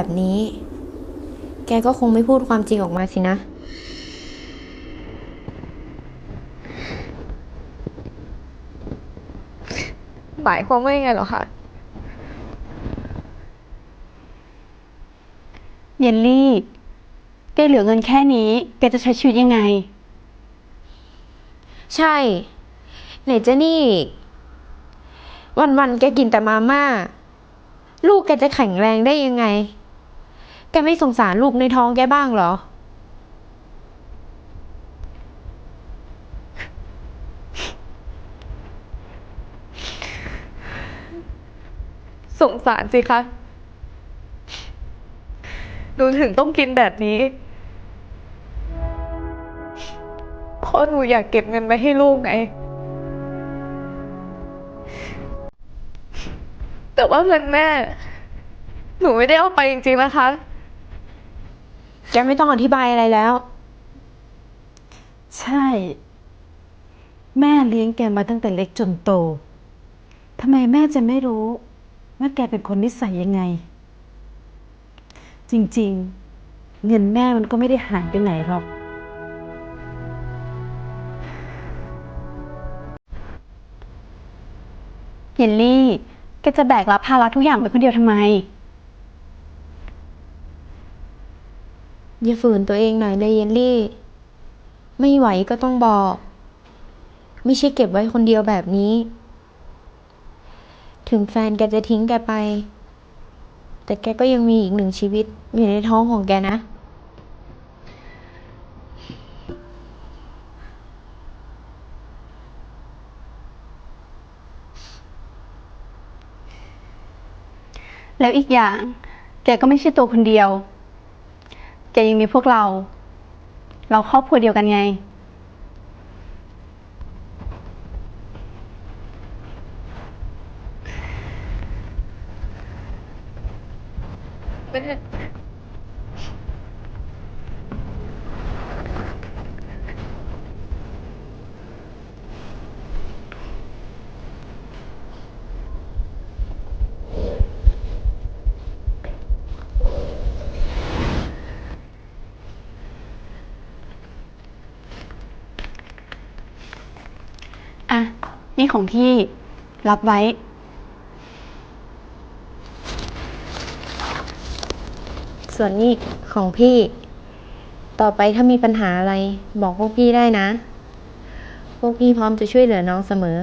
แบบนี้ แกก็คงไม่พูดความจริงออกมาสินะ หมายความว่ายังไงเหรอคะ เยลลี่แกเหลือเงินแค่นี้ แกจะใช้ชีวิตยังไง ใช่ ไหนจะนี่อีกวันๆ แกกินแต่มาม่า ลูกแกจะแข็งแรงได้ยังไง แกไม่สงสารลูกในท้องแกบ้างเหรอ สงสารสิคะหนูถึงต้องกินแบบนี้ เพราะหนูอยากเก็บเงินไว้ให้ลูกไง แต่ว่าเงินแม่ หนูไม่ได้เอาไปจริงๆนะคะ แกไม่ต้องอธิบายอะไรแล้ว ใช่ แม่เลี้ยงแกมาตั้งแต่เล็กจนโตทำไมแม่จะไม่รู้ ว่าแกเป็นคนนิสัยยังไง จริงๆ เงินแม่มันก็ไม่ได้หายไปไหนหรอก เยลลี่ แกจะแบกรับภาระทุกอย่างไปคนเดียวทำไม อย่าฝืนตัวเองหน่อยเลยเยลลี่ ไม่ไหวก็ต้องบอก ไม่ใช่เก็บไว้คนเดียวแบบนี้ ถึงแฟนแกจะทิ้งแกไป แต่แกก็ยังมีอีกหนึ่งชีวิต อยู่ในท้องของแกนะ แล้วอีกอย่าง แกก็ไม่ใช่ตัวคนเดียว กยังมีพวกเรา เราครอบครัวเดียวกันไง เป็น นี่ของพี่รับไว้ ส่วนนี้ของพี่ ต่อไปถ้ามีปัญหาอะไร บอกพวกพี่ได้นะ พวกพี่พร้อมจะช่วยเหลือน้องเสมอ